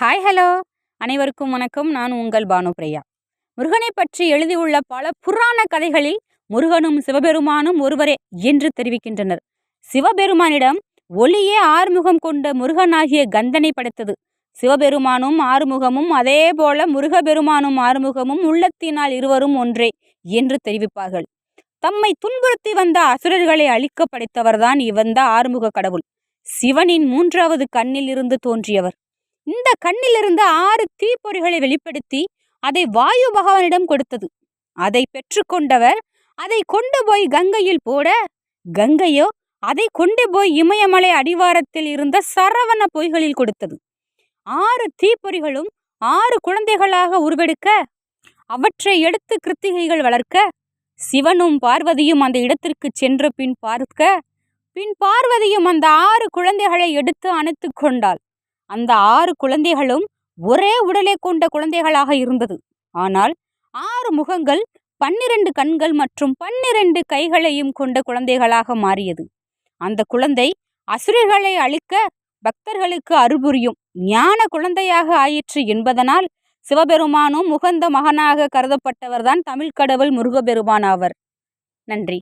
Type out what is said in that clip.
Hi hello அனைவருக்கும் வணக்கம். நான் உங்கள் பானுபிரியா முருகனை பற்றி எழுதியுள்ள பல புராண கதைகளில் முருகனும் சிவபெருமானும் ஒருவரே என்று தெரிவிக்கின்றனர். சிவபெருமானிடம் ஒளியே ஆறுமுகம் கொண்ட முருகனாகிய கந்தனை படைத்தது. சிவபெருமானும் ஆறுமுகமும் அதே போல முருகபெருமானும் ஆறுமுகமும் உள்ளத்தினால் இருவரும் ஒன்றே என்று தெரிவிப்பார்கள். தம்மை துன்புறுத்தி வந்த அசுரர்களை அழிக்க படைத்தவர்தான் இவந்த ஆறுமுக கடவுள். சிவனின் மூன்றாவது கண்ணில் இருந்து தோன்றியவர். இந்த கண்ணிலிருந்து ஆறு தீப்பொறிகளை வெளிப்படுத்தி அதை வாயு பகவானிடம் கொடுத்தது. அதை பெற்றுக்கொண்டவர் அதை கொண்டு போய் கங்கையில் போட கங்கையோ அதை கொண்டு போய் இமயமலை அடிவாரத்தில் இருந்த சரவண பொய்களில் கொடுத்தது. ஆறு தீப்பொறிகளும் ஆறு குழந்தைகளாக உருவெடுக்க அவற்றை எடுத்து கிருத்திகைகள் வளர்க்க சிவனும் பார்வதியும் அந்த இடத்திற்கு சென்ற பின் பார்க்க பின் பார்வதியும் அந்த ஆறு குழந்தைகளை எடுத்து அணைத்து கொண்டாள். அந்த ஆறு குழந்தைகளும் ஒரே உடலை கொண்ட குழந்தைகளாக இருந்தது. ஆனால் ஆறு முகங்கள் பன்னிரண்டு கண்கள் மற்றும் பன்னிரண்டு கைகளையும் கொண்ட குழந்தைகளாக மாறியது. அந்த குழந்தை அசுரர்களை அழிக்க பக்தர்களுக்கு அருள்புரியும் ஞான குழந்தையாக ஆயிற்று என்பதனால் சிவபெருமானும் முகந்த மகனாக கருதப்பட்டவர்தான் தமிழ்கடவுள் முருகபெருமான் ஆவர். நன்றி.